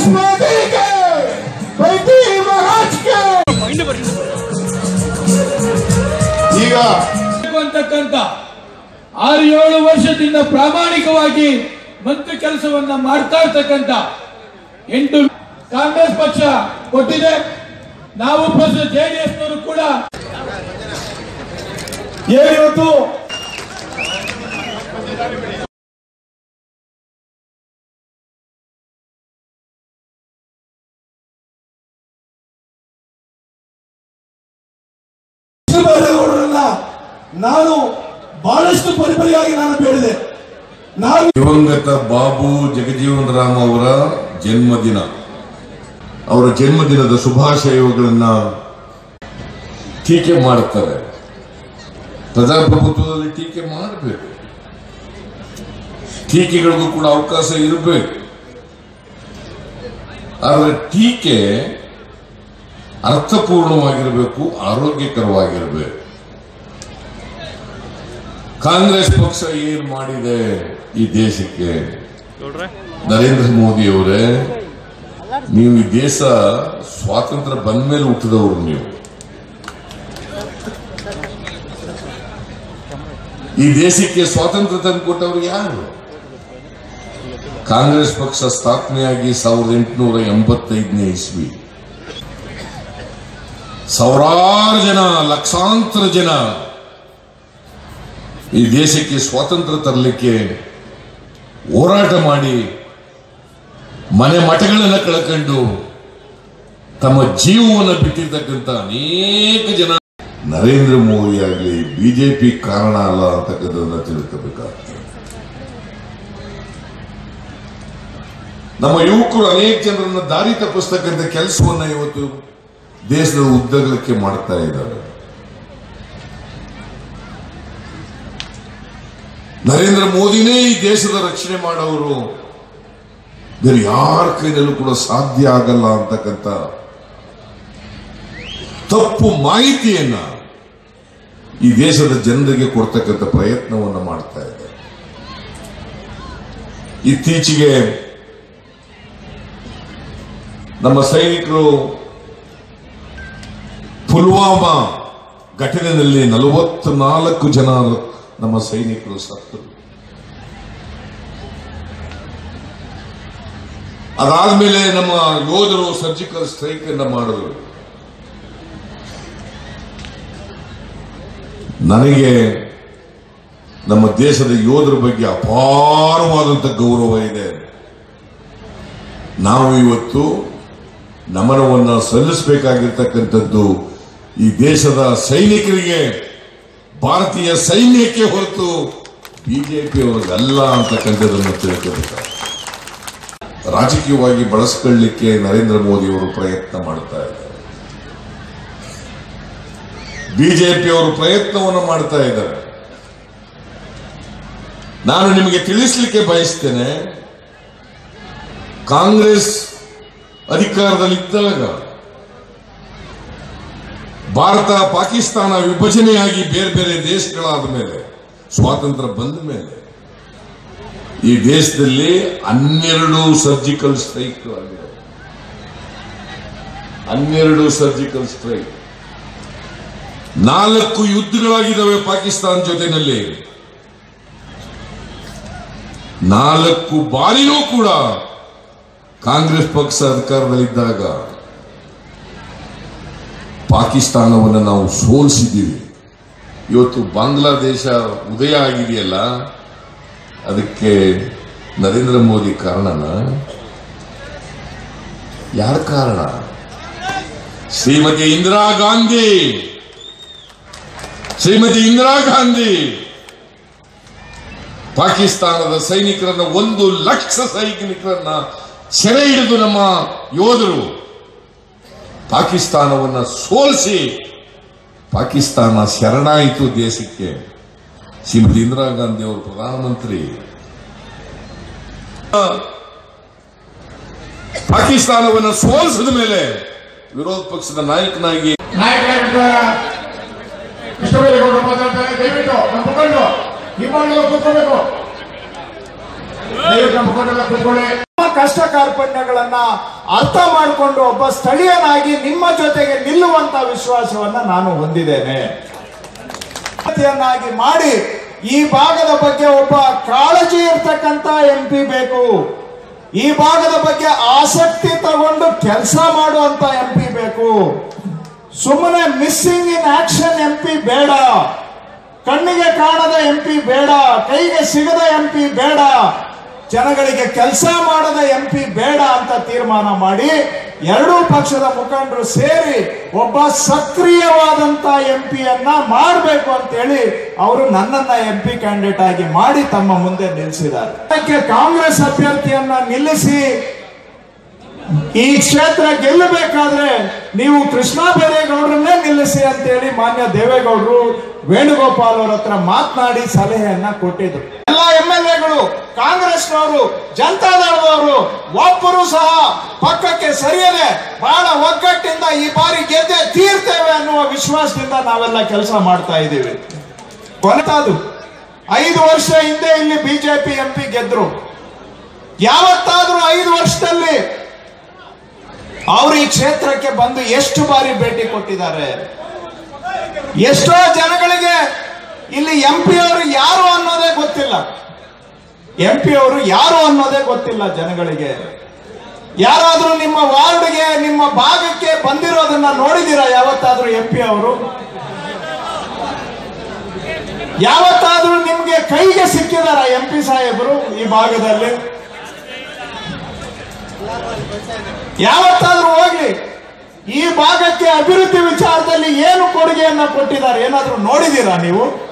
कांग्रेस मोदी के बैठी महाराज के ಈಗ ಅಂತಕ್ಕಂಥ ಆರು ಏಳು ವರ್ಷದಿಂದ ಪ್ರಾಮಾಣಿಕವಾಗಿ ಮಂತ್ರಿ ಕೆಲಸವನ್ನ ಮಾಡ್ತಾ ಇರ್ತಕ್ಕಂಥ ಎಂಟು ಕಾಂಗ್ರೆಸ್ ಪಕ್ಷ ಕೊಟ್ಟಿದೆ ನಾವು ಪಕ್ಷ ಜೆಡಿಎಸ್ ನವರು ಕೂಡ ಏನಿವತ್ತು ನಾನು ಬಹಳಷ್ಟು ಪರಿಪರಿಯಾಗಿ ನಾನು ಬೇಡಿದೆ ನಾವು ದಿವಂಗತ ಬಾಬು ಜಗಜೀವನ್ ರಾಮ್ ಅವರ ಜನ್ಮದಿನ. ಅವರ ಜನ್ಮದಿನದ ಶುಭಾಶಯಗಳನ್ನ ಟೀಕೆ ಮಾಡುತ್ತಾರೆ ಪ್ರಜಾಪ್ರಭುತ್ವದಲ್ಲಿ ಟೀಕೆ ಮಾಡಬೇಕು. ಟೀಕೆಗಳಿಗೂ ಕೂಡ ಅವಕಾಶ ಇರಬೇಕು. ಆದರೆ ಟೀಕೆ ಅರ್ಥಪೂರ್ಣವಾಗಿರಬೇಕು, ಆರೋಗ್ಯಕರವಾಗಿರಬೇಕು. ಕಾಂಗ್ರೆಸ್ ಪಕ್ಷ ಏನ್ ಮಾಡಿದೆ ಈ ದೇಶಕ್ಕೆ? ನರೇಂದ್ರ ಮೋದಿ ಅವರೇ ನೀವು ಈ ದೇಶ ಸ್ವಾತಂತ್ರ್ಯ ಬಂದ ಮೇಲೆ ಹುಟ್ಟಿದವರು ನೀವು. ಈ ದೇಶಕ್ಕೆ ಸ್ವಾತಂತ್ರ್ಯ ತಂದು ಕೊಟ್ಟವರು ಯಾರು? ಕಾಂಗ್ರೆಸ್ ಪಕ್ಷ ಸ್ಥಾಪನೆಯಾಗಿ ಸಾವಿರದ ಎಂಟುನೂರ ಎಂಬತ್ತೈದನೇ ಇಸ್ವಿ. ಸಾವಿರಾರು ಜನ ಲಕ್ಷಾಂತರ ಜನ ಈ ದೇಶಕ್ಕೆ ಸ್ವಾತಂತ್ರ್ಯ ತರಲಿಕ್ಕೆ ಹೋರಾಟ ಮಾಡಿ ಮನೆ ಮಠಗಳನ್ನು ಕಳ್ಕೊಂಡು ತಮ್ಮ ಜೀವವನ್ನು ಬಿಟ್ಟಿರ್ತಕ್ಕಂಥ ಅನೇಕ ಜನ ನರೇಂದ್ರ ಮೋದಿ ಆಗಲಿ, ಬಿಜೆಪಿ ಕಾರಣ ಅಲ್ಲ ಅಂತಕ್ಕಂಥದ್ದನ್ನ ತಿಳ್ಕೋಬೇಕಾಗ್ತದೆ. ನಮ್ಮ ಯುವಕರು ಅನೇಕ ಜನರನ್ನು ದಾರಿ ತಪ್ಪಿಸ್ತಕ್ಕಂಥ ಕೆಲಸವನ್ನ ಇವತ್ತು ದೇಶದ ಉದ್ದಗಲಕ್ಕೆ ಮಾಡ್ತಾ ಇದ್ದಾರೆ. ನರೇಂದ್ರ ಮೋದಿನೇ ಈ ದೇಶದ ರಕ್ಷಣೆ ಮಾಡೋರು ಬೇರೆ ಯಾರ ಕೈನಲ್ಲೂ ಕೂಡ ಸಾಧ್ಯ ಆಗಲ್ಲ ಅಂತಕ್ಕಂಥ ತಪ್ಪು ಮಾಹಿತಿಯನ್ನ ಈ ದೇಶದ ಜನರಿಗೆ ಕೊಡ್ತಕ್ಕಂಥ ಪ್ರಯತ್ನವನ್ನ ಮಾಡ್ತಾ ಇದೆ. ಇತ್ತೀಚೆಗೆ ನಮ್ಮ ಸೈನಿಕರು ಪುಲ್ವಾಮಾ ಘಟನೆಯಲ್ಲಿ ನಲವತ್ನಾಲ್ಕು ಜನ ನಮ್ಮ ಸೈನಿಕರು ಸತ್ತರು ಅದಾದ್ಮೇಲೆ ನಮ್ಮ ಯೋಧರು ಸರ್ಜಿಕಲ್ ಸ್ಟ್ರೈಕ್ ಅನ್ನ ಮಾಡಿದ್ರು. ನನಗೆ ನಮ್ಮ ದೇಶದ ಯೋಧರ ಬಗ್ಗೆ ಅಪಾರವಾದಂತ ಗೌರವ ಇದೆ. ನಾವು ಇವತ್ತು ನಮನವನ್ನ ಸಲ್ಲಿಸಬೇಕಾಗಿರ್ತಕ್ಕಂಥದ್ದು ಈ ದೇಶದ ಸೈನಿಕರಿಗೆ ಭಾರತೀಯ ಸೈನ್ಯಕ್ಕೆ ಹೊರತು ಬಿಜೆಪಿ ಅವರಿಗಲ್ಲ ಅಂತಕ್ಕಂಥದ್ದನ್ನು ತಿಳ್ಕೋಬೇಕು? ರಾಜಕೀಯವಾಗಿ ಬಳಸ್ಕೊಳ್ಳಿಕ್ಕೆ ನರೇಂದ್ರ ಮೋದಿ ಅವರು ಪ್ರಯತ್ನ ಮಾಡ್ತಾ ಇದ್ದಾರೆ. ಬಿಜೆಪಿ ಅವರು ಪ್ರಯತ್ನವನ್ನು ಮಾಡ್ತಾ ಇದ್ದಾರೆ. ನಾನು ನಿಮಗೆ ತಿಳಿಸಲಿಕ್ಕೆ ಬಯಸ್ತೇನೆ, ಕಾಂಗ್ರೆಸ್ ಅಧಿಕಾರದಲ್ಲಿದ್ದಾಗ ಭಾರತ ಪಾಕಿಸ್ತಾನ ವಿಭಜನೆಯಾಗಿ ಬೇರೆ ಬೇರೆ ದೇಶಗಳಾದ ಮೇಲೆ, ಸ್ವಾತಂತ್ರ್ಯ ಬಂದ ಮೇಲೆ, ಈ ದೇಶದಲ್ಲಿ ಹನ್ನೆರಡು ಸರ್ಜಿಕಲ್ ಸ್ಟ್ರೈಕ್ ಆಗಿದೆ. ಹನ್ನೆರಡು ಸರ್ಜಿಕಲ್ ಸ್ಟ್ರೈಕ್ ನಾಲ್ಕು ಯುದ್ಧಗಳಾಗಿದ್ದಾವೆ ಪಾಕಿಸ್ತಾನ ಜೊತೆನಲ್ಲಿ ನಾಲ್ಕು ಬಾರಿಯೂ ಕೂಡ ಕಾಂಗ್ರೆಸ್ ಪಕ್ಷ ಅಧಿಕಾರದಲ್ಲಿದ್ದಾಗ ಪಾಕಿಸ್ತಾನವನ್ನು ನಾವು ಸೋಲಿಸಿದ್ದೀವಿ. ಇವತ್ತು ಬಾಂಗ್ಲಾದೇಶ ಉದಯ ಆಗಿದೆಯಲ್ಲ, ಅದಕ್ಕೆ ನರೇಂದ್ರ ಮೋದಿ ಕಾರಣನ? ಯಾರ ಕಾರಣ? ಶ್ರೀಮತಿ ಇಂದಿರಾ ಗಾಂಧಿ! ಶ್ರೀಮತಿ ಇಂದಿರಾ ಗಾಂಧಿ! ಪಾಕಿಸ್ತಾನದ ಸೈನಿಕರನ್ನ ಒಂದು ಲಕ್ಷ ಸೈನಿಕರನ್ನ ಸೆರೆ ಹಿಡಿದು ನಮ್ಮ ಯೋಧರು ಪಾಕಿಸ್ತಾನವನ್ನ ಸೋಲಿಸಿ ಪಾಕಿಸ್ತಾನ ಶರಣಾಯಿತು ದೇಶಕ್ಕೆ. ಶ್ರೀಮತಿ ಇಂದಿರಾ ಗಾಂಧಿ ಅವರು ಪ್ರಧಾನಮಂತ್ರಿ. ಪಾಕಿಸ್ತಾನವನ್ನು ಸೋಲಿಸಿದ ಮೇಲೆ ವಿರೋಧ ಪಕ್ಷದ ನಾಯಕನಾಗಿ ದಯವಿಟ್ಟು ಕೂತ್ಕೋಬೇಕು ಕಷ್ಟ ಕಾರ್ಪಣ್ಯಗಳನ್ನ ಅರ್ಥ ಮಾಡಿಕೊಂಡು ಒಬ್ಬ ಸ್ಥಳೀಯನಾಗಿ ನಿಮ್ಮ ಜೊತೆಗೆ ನಿಲ್ಲುವಂತ ವಿಶ್ವಾಸವನ್ನ ನಾನು ಹೊಂದಿದ್ದೇನೆ. ಮಾಡಿ ಈ ಭಾಗದ ಬಗ್ಗೆ ಒಬ್ಬ ಕಾಳಜಿ ಇರ್ತಕ್ಕಂತ ಎಂ ಪಿ ಬೇಕು. ಈ ಭಾಗದ ಬಗ್ಗೆ ಆಸಕ್ತಿ ತಗೊಂಡು ಕೆಲಸ ಮಾಡುವಂತ ಎಂ ಪಿ ಬೇಕು. ಸುಮ್ಮನೆ missing in action M P ಬೇಡ. ಕಣ್ಣಿಗೆ ಕಾಣದ ಎಂ ಪಿ ಬೇಡ, ಕೈಗೆ ಸಿಗದ ಎಂ ಪಿ ಬೇಡ. ಜನಗಳಿಗೆ ಕೆಲಸ ಮಾಡದ ಎಂ ಪಿ ಬೇಡ ಅಂತ ತೀರ್ಮಾನ ಮಾಡಿ ಎರಡೂ ಪಕ್ಷದ ಮುಖಂಡರು ಸೇರಿ ಒಬ್ಬ ಸಕ್ರಿಯವಾದಂತ ಎಂ ಪಿಯನ್ನ ಮಾಡಬೇಕು ಅಂತೇಳಿ ಅವರು ನನ್ನನ್ನ ಎಂ ಪಿ ಕ್ಯಾಂಡಿಡೇಟ್ ಆಗಿ ಮಾಡಿ ತಮ್ಮ ಮುಂದೆ ನಿಲ್ಲಿಸಿದ್ದಾರೆ ಕಾಂಗ್ರೆಸ್ ಅಭ್ಯರ್ಥಿಯನ್ನ ನಿಲ್ಲಿಸಿ ಈ ಕ್ಷೇತ್ರ ಗೆಲ್ಲಬೇಕಾದ್ರೆ ನೀವು ಕೃಷ್ಣ ಬೈರೇಗೌಡರನ್ನೇ ನಿಲ್ಲಿಸಿ ಅಂತೇಳಿ ಮಾನ್ಯ ದೇವೇಗೌಡರು ವೇಣುಗೋಪಾಲ್ ಅವರ ಹತ್ರ ಮಾತನಾಡಿ ಸಲಹೆಯನ್ನ ಕೊಟ್ಟಿದ್ರು. ಎಲ್ ಎಗಳು ಕಾಂಗ್ರೆಸ್ನವರು, ಜನತಾದಳದವರು, ಒಬ್ಬರು ಸಹ ಪಕ್ಕಕ್ಕೆ ಸರಿಯದೆ, ಬಹಳ ಒಗ್ಗಟ್ಟಿಂದ ಈ ಬಾರಿ ಗೆದ್ದೆ ತೀರ್ತೇವೆ ಅನ್ನುವ ವಿಶ್ವಾಸದಿಂದ ನಾವೆಲ್ಲ ಕೆಲಸ ಮಾಡ್ತಾ ಇದ್ದೀವಿ. ಕೊನೆತಾದು, ಐದು ವರ್ಷ ಹಿಂದೆ ಇಲ್ಲಿ ಬಿಜೆಪಿ ಎಂ ಪಿ ಗೆದ್ರು. ಯಾವತ್ತಾದ್ರೂ ಐದು ವರ್ಷದಲ್ಲಿ ಅವರು ಈ ಕ್ಷೇತ್ರಕ್ಕೆ ಬಂದು ಎಷ್ಟು ಬಾರಿ ಭೇಟಿ ಕೊಟ್ಟಿದ್ದಾರೆ? ಎಷ್ಟೋ ಜನಗಳಿಗೆ ಇಲ್ಲಿ ಎಂ ಪಿ ಅವರು ಯಾರು ಅನ್ನೋದೇ ಗೊತ್ತಿಲ್ಲ. ಎಂ ಪಿ ಅವರು ಯಾರು ಅನ್ನೋದೇ ಗೊತ್ತಿಲ್ಲ ಜನಗಳಿಗೆ. ಯಾರಾದ್ರೂ ನಿಮ್ಮ ವಾರ್ಡ್ಗೆ, ನಿಮ್ಮ ಭಾಗಕ್ಕೆ ಬಂದಿರೋದನ್ನ ನೋಡಿದೀರಾ ಯಾವತ್ತಾದ್ರೂ ಎಂ ಪಿ ಅವರು? ಯಾವತ್ತಾದ್ರೂ ನಿಮ್ಗೆ ಕೈಗೆ ಸಿಕ್ಕಿದಾರ ಎಂ ಪಿ ಸಾಹೇಬರು ಈ ಭಾಗದಲ್ಲಿ? ಯಾವತ್ತಾದ್ರೂ ಹೋಗ್ಲಿ. ಈ ಭಾಗಕ್ಕೆ ಅಭಿವೃದ್ಧಿ ವಿಚಾರದಲ್ಲಿ ಏನು ಕೊಡುಗೆಯನ್ನ ಕೊಟ್ಟಿದ್ದಾರೆ ಏನಾದ್ರೂ ನೋಡಿದೀರಾ ನೀವು?